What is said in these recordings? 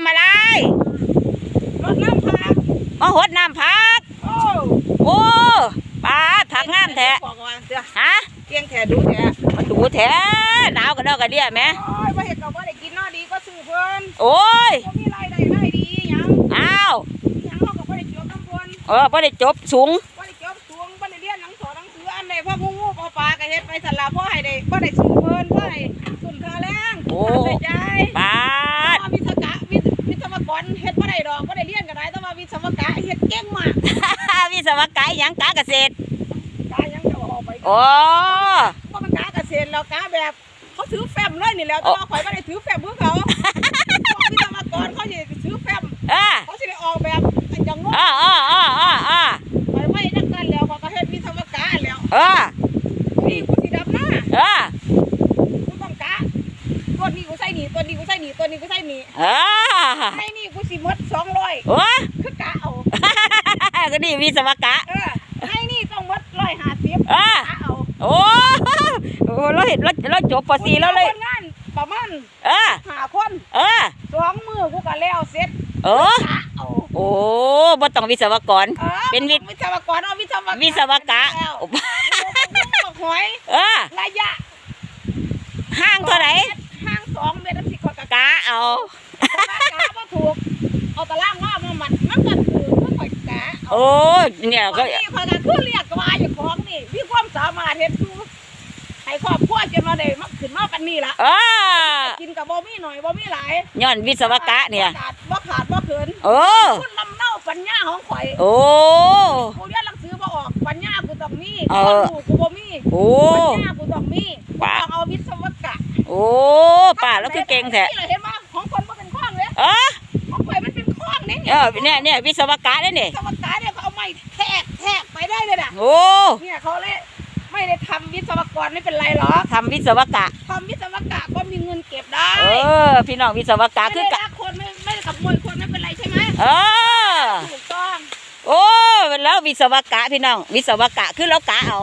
ำอะไรรถน้ำพักมาหดน้ำพัก โอ้โอ้ปลาผักงามแท้บอกว่าเดี๋ยวฮะเกียงแถดูแถมาดูแท้หนาวกันเด้อกันเดียแหม่โอ้ยว่าเห็ดกับว่าได้กินเนอดีก็ซื้อเพิ่นโอ้ยบ่มีรายได้ได้ดีหยังอ้าวหยังเราก็บ่ได้จบน้ำเพิ่นเออพอได้จบสูงบ่ได้จบสูงบ่ได้เรียนหนังสอหนังสืออันใดพ่องูงูปลาปลาก็เฮ็ดไปสั่นล่ะพ่อให้ได้บ่ได้ซื้อเพิ่นบ่ได้สุนค่าแรงโอ้ค่าใช้จ่ายปา เฮ็ดเก่งมากวิศวกรรมหยังกาเกษตรกายังจะออกไปโอ้บ่มันกาเกษตรแล้วกาแบบเขาถือแฟ้มเลยนี่แหล้วแต่ว่าข่อยบ่ได้ถือแฟ้มเพื่อเขาพวกวิศวกรเขาสิถือแฟ้มเอ่าเขาสิได้ออกแบบจังงงอ่าอ่าอ่าอ่าอ่าข่อยไม่นักกันแล้วเขาก็เฮ็ดวิศวกะแล้วเออนี่กูสิดับหน้าเออกูต้องกะตัวนี้กูใส่นี่ตัวนี้กูใส่นี่ตัวนี้กูใส่นี่เออให้นี่กูสิหมด200โอ้คือกะเอา ก็นี่วิศวกะเออให้นี่ต้องหมด150เออกะเอาโอ้โอ้เราเห็นเราเราจบปสีแล้วเลยคนงานประมาณเออหาคนเออสองมือกูก็แล้วเสร็จเออกะเอาโอ้บ่ต้องวิศวกรออเป็นวิวิศวกรเอาวิศวกรวิศวกะแล้วหอยเออระยะ ห้างเท่าไหร่ห่างสองเมตรสิบกว่ากะกะเอา กะว่าถูก เอาตารางว่ามามันมันก็ถือมันข่อยกะเอาโอ้เนี่ยก็ก็นี่ข่อยก็คือเรียกว่าอยู่ของนี่มีความสามารถเฮ็ดคือให้ครอบครัวจะมาได้มาขึ้นมาปันนี้ล่ะเออกินกับบ่มีหน่อยบ่มีหลายย้อนวิศวกะเนี่ยบ่ขาดบ่ขาดบ่เกินโอ้คุณลำเนาปัญญาของข่อยโอ้กูเรียนหนังสือบ่ออกปัญญากูต้องมีเอคอวามรู้กูบ่มีโอ้ปัญญากูต้องมีกูป่ะต้องเอาวิศวกะโอ้ป้าแล้วคือเก่งแท้นี่แหละเห็นบ่ของคนบ่เป็นข้องเลยเออของข่อยมั นเป็นข้องนี่เออเนี่ยเนี่ยวิศวกะเนี่ยนี่วิศวกะเนี่ยเขาเอาไม้แทกแทกไปได้เลยน่ะโอ้เนี่ยเขาเลยไม่ได้ทำวิศวกรไม่เป็นไรหรอกทำวิศวกะ ทำวิศวกะก็มีเงินเก็บได้เออ พี่น้องวิศวกะไม่คืได้อกะ รักคนไม่ไม่ได้ขโมยคนไม่เป็นไรใช่ไหมเออ ถูกต้องโอ้แล้ววิศวกะพี่น้อง วิศวกะคือเรากะเอา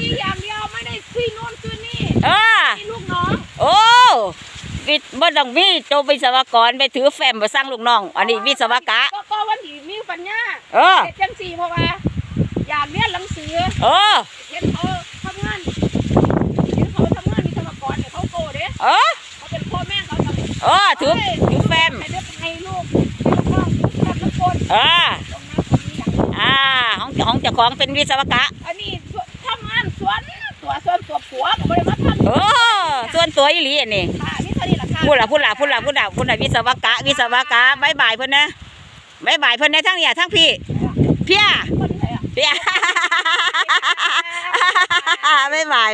มีอย่างเดียวไม่ได้ที่โน่นที่นี่ เออ มีลูกน้อง โอ้ วิบ่ต้องมีโจบวิศวกรไปถือแฟ้มมาสร้างลูกน้อง อันนี้วิศวกะ ก็ก็วันที่มีปัญญาเออเฮ็ดจังสี่เพราะว่า อยากเรียนหนังสือเออ เห็นเขาทำงานเห็นเขาทำงานวิศวกรเนี่ยเขาโกเด้เออ เขาเป็นพ่อแม่เขาทำเออถือถือแฟ้มให้เด็กให้ลูกให้ลูกน้องถือแฟ้มทุกคนเออ ตรงนั้นตรงนี้อย่างอ่าของของเจ้าของเป็นวิศวกะ อันนี้ทำงานสวนตัวสวนตัวผัวก็ไม่ได้มาทำโอ้ส่วน ตัวอีหลีอันนี้ค่ะนี่เท่านี้ราคาพูดละพูดละพูดละพูดละพูดละวิศวกะ วิศวกะบายบายเพิ่นนะบายบายเพิ่นนะทั้งเนี่ยทั้งพี่เพียคนไหนอะเพียบายบาย